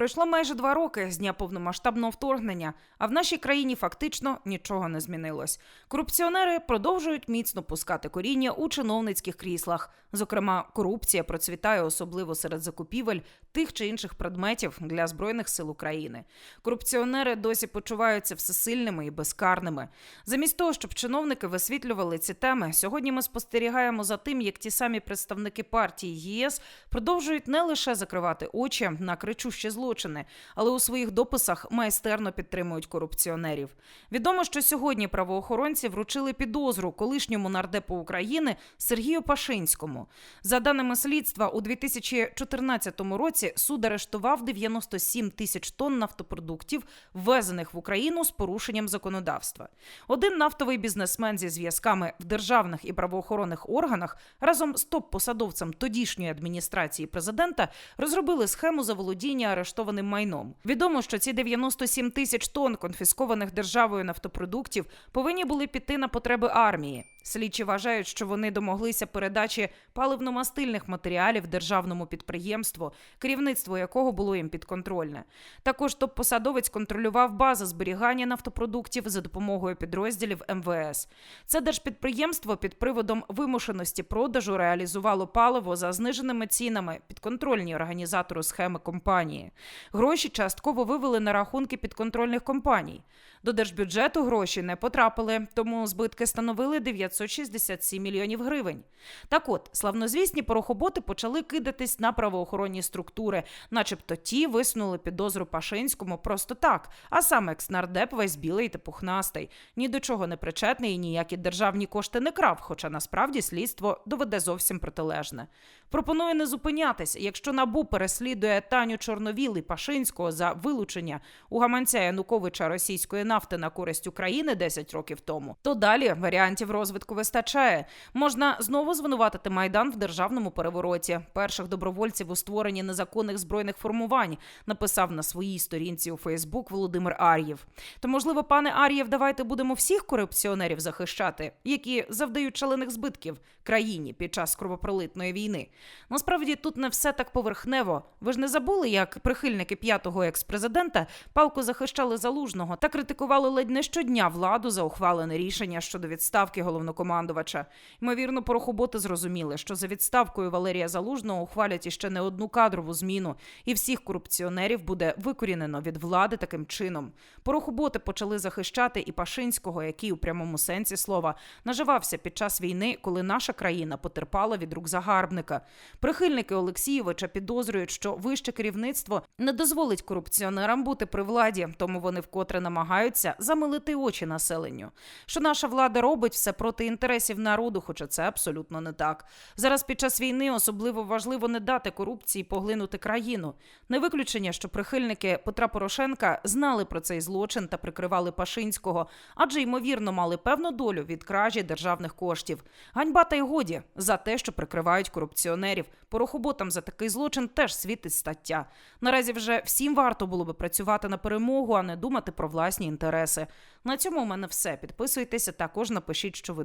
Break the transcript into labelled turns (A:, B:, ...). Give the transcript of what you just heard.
A: Пройшло майже два роки з дня повномасштабного вторгнення, а в нашій країні фактично нічого не змінилось. Корупціонери продовжують міцно пускати коріння у чиновницьких кріслах. Зокрема, корупція процвітає особливо серед закупівель тих чи інших предметів для збройних сил України. Корупціонери досі почуваються всесильними і безкарними. Замість того, щоб чиновники висвітлювали ці теми, сьогодні ми спостерігаємо за тим, як ті самі представники партії ЄС продовжують не лише закривати очі на кричущі злочини, але у своїх дописах майстерно підтримують корупціонерів. Відомо, що сьогодні правоохоронці вручили підозру колишньому нардепу України Сергію Пашинському. За даними слідства, у 2014 році суд арештував 97 тисяч тонн нафтопродуктів, ввезених в Україну з порушенням законодавства. Один нафтовий бізнесмен зі зв'язками в державних і правоохоронних органах разом з топ-посадовцем тодішньої адміністрації президента розробили схему заволодіння арештованим майном. Відомо, що ці 97 тисяч тонн конфіскованих державою нафтопродуктів повинні були піти на потреби армії. Слідчі вважають, що вони домоглися передачі паливно-мастильних матеріалів державному підприємству, керівництво якого було їм підконтрольне. Також топ-посадовець контролював бази зберігання нафтопродуктів за допомогою підрозділів МВС. Це держпідприємство під приводом вимушеності продажу реалізувало паливо за зниженими цінами підконтрольні організатору схеми компанії. Гроші частково вивели на рахунки підконтрольних компаній. До держбюджету гроші не потрапили, тому збитки становили 967 мільйонів гривень. Так от, славнозвісні порохоботи почали кидатись на правоохоронні структури, начебто ті висунули підозру Пашинському просто так, а сам екснардеп весь білий та пухнастий. Ні до чого не причетний і ніякі державні кошти не крав, хоча насправді слідство доведе зовсім протилежне. Пропоную не зупинятись, якщо набу переслідує Таню Чорновіл і Пашинського за вилучення у гаманця Януковича російської нафти на користь України 10 років тому, то далі варіантів розвитку вистачає. Можна знову звинуватити майдан в державному перевороті. Перших добровольців у створенні незаконних збройних формувань написав на своїй сторінці у Фейсбук Володимир Ар'єв. То можливо, пане Ар'єв, давайте будемо всіх корупціонерів захищати, які завдають шалених збитків країні під час кровопролитної війни. Насправді тут не все так поверхнево. Ви ж не забули, як прихильники п'ятого експрезидента палко захищали залужного та критикували ледь не щодня владу за ухвалене рішення щодо відставки головнокомандувача. Ймовірно, порохоботи зрозуміли, що за відставкою Валерія Залужного ухвалять іще не одну кадрову зміну, і всіх корупціонерів буде викорінено від влади таким чином. Порохоботи почали захищати і Пашинського, який у прямому сенсі слова наживався під час війни, коли наша країна потерпала від рук загарбника. Прихильники Олексієвича підозрюють, що вище керівництво не дозволить корупціонерам бути при владі, тому вони вкотре намагаються замилити очі населенню. Що наша влада робить все проти інтересів народу, хоча це абсолютно не так. Зараз під час війни особливо важливо не дати корупції поглинути країну. Не виключення, що прихильники Петра Порошенка знали про цей злочин та прикривали Пашинського, адже ймовірно мали певну долю від кражі державних коштів. Ганьба та й годі за те, що прикривають корупціонерів. Порохоботам за такий злочин теж світить стаття. Наразі вже всім варто було би працювати на перемогу, а не думати про власні інтереси. На цьому у мене все. Підписуйтеся, також напишіть, що ви